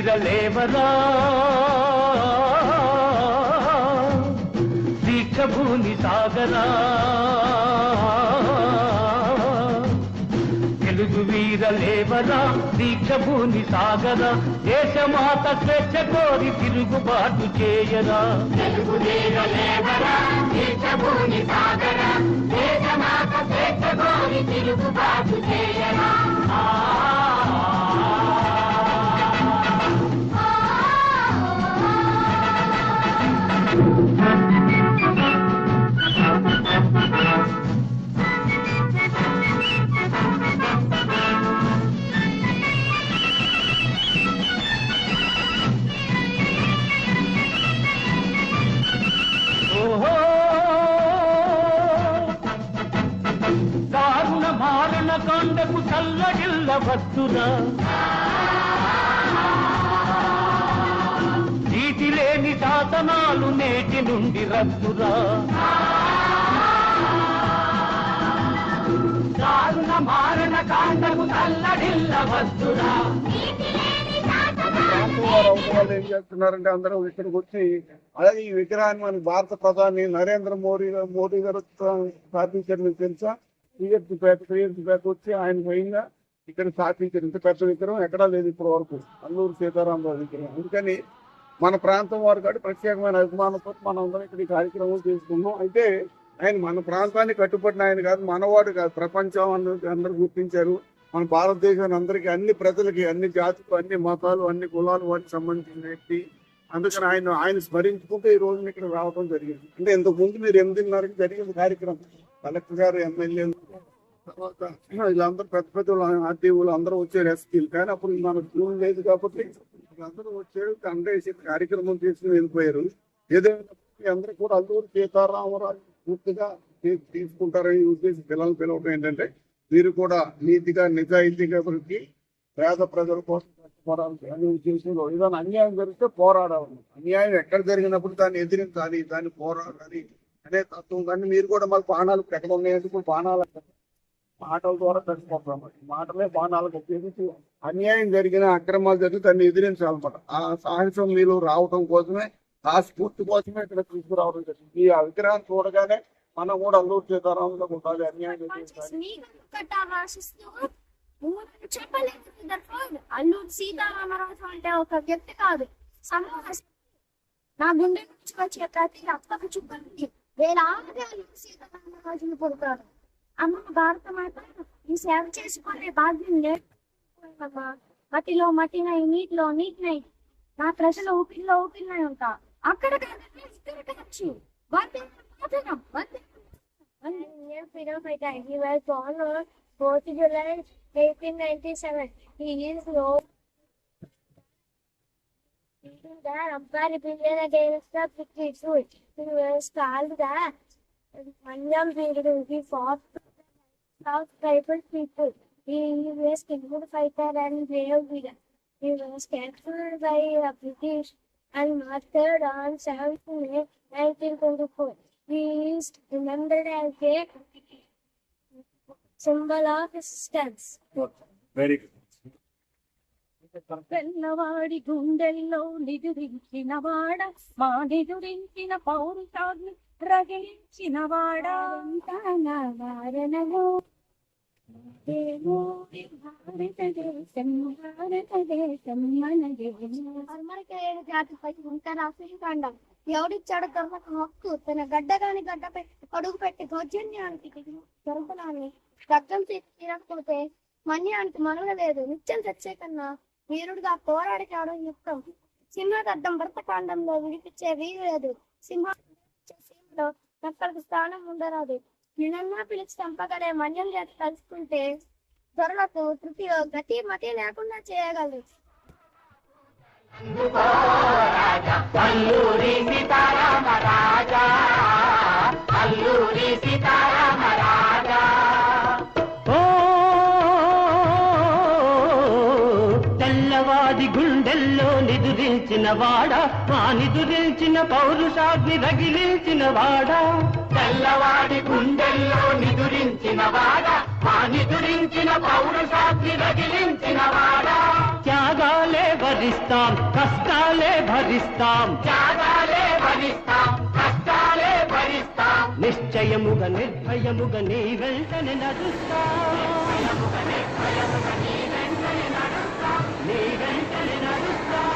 లేవరా దీక్ష భూమి సాగరా? తెలుగు వీర లేవరా దీక్ష భూమి సాగరా? దేశమాత స్వేచ్ఛ కోరి తిరుగుబాటు చేయరా? కాండకు చల్లగిల్ల వద్దురా నీటి లేని శాసనాలు నేటి నుండి రద్దురా. దారుణ మారణ కాండకు చల్లగిల్ల వద్దురా వాళ్ళు ఏం చేస్తున్నారంటే అందరూ ఇక్కడికి వచ్చి అలాగే ఈ విగ్రహాన్ని మన భారత ప్రధాని నరేంద్ర మోడీ మోడీ గారు స్థాపించారు మీకు తెలుసా? శ్రీయర్తి పేట శ్రీయర్తి పేట వచ్చి ఆయన స్వయంగా ఇక్కడ స్థాపించారు. ఇంత పెద్ద విగ్రహం ఎక్కడా లేదు ఇప్పటి వరకు. అల్లూరు సీతారామరావు విగ్రహం. అందుకని మన ప్రాంతం వారు కాబట్టి ప్రత్యేకమైన అభిమానంతో మనం అందరం ఇక్కడ ఈ కార్యక్రమం చేసుకున్నాం అయితే ఆయన మన ప్రాంతాన్ని కట్టుబడిన ఆయన కాదు మనవాడు కాదు. ప్రపంచం అందరూ అందరూ గుర్తించారు. మన భారతదేశాన్ని అందరికీ అన్ని ప్రజలకి అన్ని జాతులు అన్ని మతాలు అన్ని కులాలు వాటికి సంబంధించిన వ్యక్తి. అందుకని ఆయన ఆయన స్మరించుకుంటే ఈ రోజున ఇక్కడ రావడం జరిగింది. అంటే ఇంతకు ముందు మీరు ఎనిమిదిన్నరకి జరిగింది కార్యక్రమం. కలెక్టర్ గారు ఎమ్మెల్యేలు తర్వాత వీళ్ళందరూ పెద్ద పెద్ద ఆర్టీఓలు అందరూ వచ్చారు ఎస్పీలు. కానీ అప్పుడు మనకు జూన్ లేదు కాబట్టి అందరూ వచ్చారు కండేసి కార్యక్రమం తీసుకుని వెళ్ళిపోయారు. ఏదైనా అందరూ కూడా అల్లూరు సీతారామరాజు పూర్తిగా తీసుకుంటారని ఉద్దేశం పిల్లలు పిలవడం ఏంటంటే మీరు కూడా నీతిగా నిజాయితీగా బ్రతికి పేద ప్రజల కోసం కష్టపడాలి అనే ఉద్దేశంలో ఏదైనా అన్యాయం జరిగితే పోరాడాలి. అన్యాయం ఎక్కడ జరిగినప్పుడు దాన్ని ఎదిరించాలి దాన్ని పోరాడాలి. అనే తత్వం. కానీ మీరు కూడా మాకు బాణాలు ఎక్కడ ఉన్నాయంటే ఇప్పుడు బాణాలు మాటల ద్వారా చచ్చిపోతాం మాటలే బాణాలకు ఉపయోగించి అన్యాయం జరిగిన అక్రమాలు జరిగితే దాన్ని ఎదిరించాలన్నమాట. ఆ సాహసం మీరు రావటం కోసమే ఆ స్ఫూర్తి కోసమే ఇక్కడ తీసుకురావడం జరిగింది. ఈ విగ్రహం చూడగానే మనం కూడా అల్లూరు సీతారాములో ఉండాలి అన్యాయం చెప్పలేదు అల్లూరు సీతారామరాజు అంటే ఒక వ్యక్తి కాదు. సమూహ నా గుండె నుంచి వచ్చే ప్రతి రక్తపు చుక్కలు వేలాది సీతారామరాజును అమ్మ భారత మాత ఈ సేవ చేసుకునే భాగ్యం నేర్చుకోమ్మా మట్టిలో మట్టినై నీటిలో నీటినై నా. ప్రజలు ఊపిరిలో ఊపిరినై ఉంటా. అక్కడ కాదు ఇక్కడ కావచ్చు వందే మాతరం వందే Near freedom he was born on 4th July 1897. He is known South tribal people. He was a good fighter and brave leader. He was captured by the British and martyred on 7th May 1924. He is remembered as a symbol of resistance. Good. పిల్లవాడి గుండెల్లో నిదురించిన వాడ మా నిదురించిన పౌరుషాన్ని రగిలించిన వాడా. వారణలో దేవుడి భారతదేశం భారతదేశం మన అమరికలేని జాతిపై ఇంకా రాసిందండం ఎవడిచ్చాడు దొరకక హక్కు. తన గడ్డ కాని గడ్డపై అడుగు పెట్టి దౌర్జన్యానికి దొరకడాన్ని రక్తం తీరకపోతే మన్యానికి మనుగడ లేదు. నిత్యం తెచ్చే కన్నా వీరుడుగా పోరాడి కావడం యుక్తం సింహగడ్డం భరతకాండంలో విడిపించే వీరు లేదు సింహంలో నక్కలకు స్థానం ఉండరాదు. నిన్నన్నా పిలిచి చంపగలే మన్యం చేత తలుచుకుంటే త్వరలకు తృప్తిలో గతి మతి లేకుండా చేయగలరు సీతారామ రాజా. నిదురించిన వాడ ఆ నిదురించిన పౌరుషాగ్ని రగిలించిన వాడ. తెల్లవాడి గుండెల్లో నిదురించిన వాడ మానిదురించిన పౌరుషాగ్ని రగిలించిన వాడా. త్యాగాలే భరిస్తాం కష్టాలే భరిస్తాం. త్యాగాలే భరిస్తాం కష్టాలే భరిస్తాం. నిశ్చయముగా నిర్భయముగా నీ వెంటనే నడుస్తాం. నీ వెంటనే నడుస్తాం.